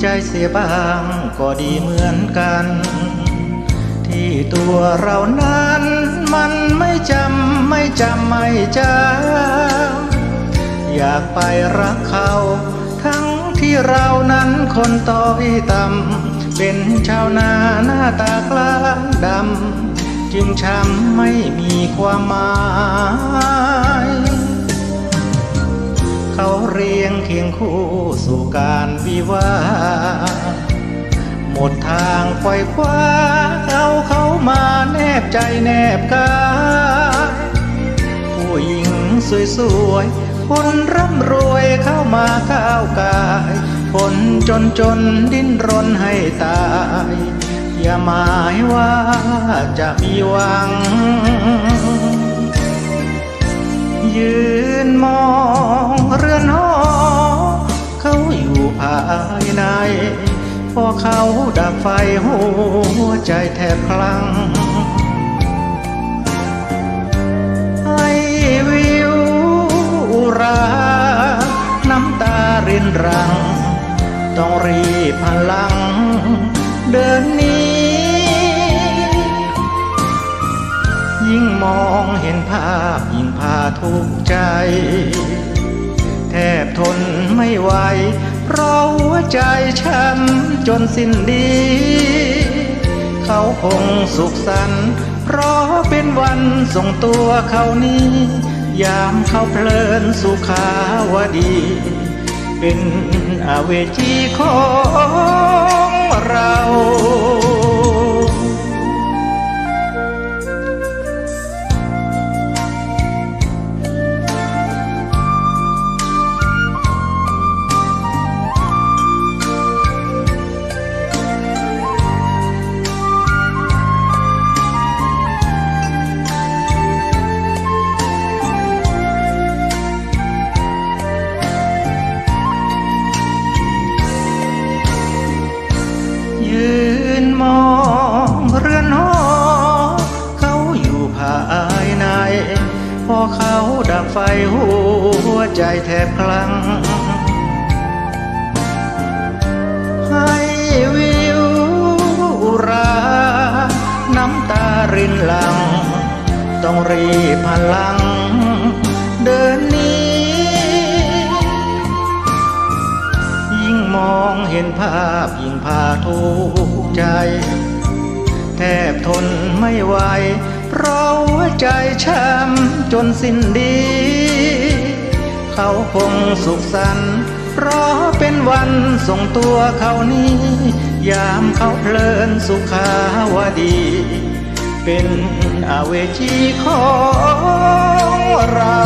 ใจเสียบ้างก็ดีเหมือนกัน ที่ตัวเรานั้นมันไม่จำไม่จำไม่จำอยากไปรักเขา ทั้งที่เรานั้นคนต้อยต่ำเป็นชาวนาหน้าตากลาดำ จึงช้ำไม่มีความหมาย เขาเรียงเคียงคู่สู่การวิวาหมดทางไขว่คว้าเอาเขามาแนบใจแนบกายผู้หญิงสวยๆ คนร่ำรวยเข้ามาก้าวกาย คนจนจนดิ้นรนให้ตาย อย่าหมายว่าจะมีหวัง ยืนมองเรือนหอเขาอยู่ภายใน พอเขาดับไฟหัวใจแทบพลังให้วิวรา น้ำตารินรัง ต้องรีบพลัง เดินนี้ยิ่งมองเห็นภาพ พาทุกใจ แทบทนไม่ไหว เพราะหัวใจช้ำจนสิ้นดี เขาคงสุขสันต์เพราะเป็นวันส่งตัวเขานี้ ยามเขาเพลินสุขาวดี เป็นอเวจีของเรา แทบคลัง ให้วิวรา น้ำตารินหลัง ต้องรีบพลัง เดินหนี้ ยิ่งมองเห็นภาพยิ่งพาทุกใจ แทบทนไม่ไหวเพราะหัวใจช้ำจนสิ้นดี เขาคงสุขสันต์เพราะเป็นวันส่งตัวเขานี้ ยามเขาเพลินสุขาวดี เป็นอาเวจีของเรา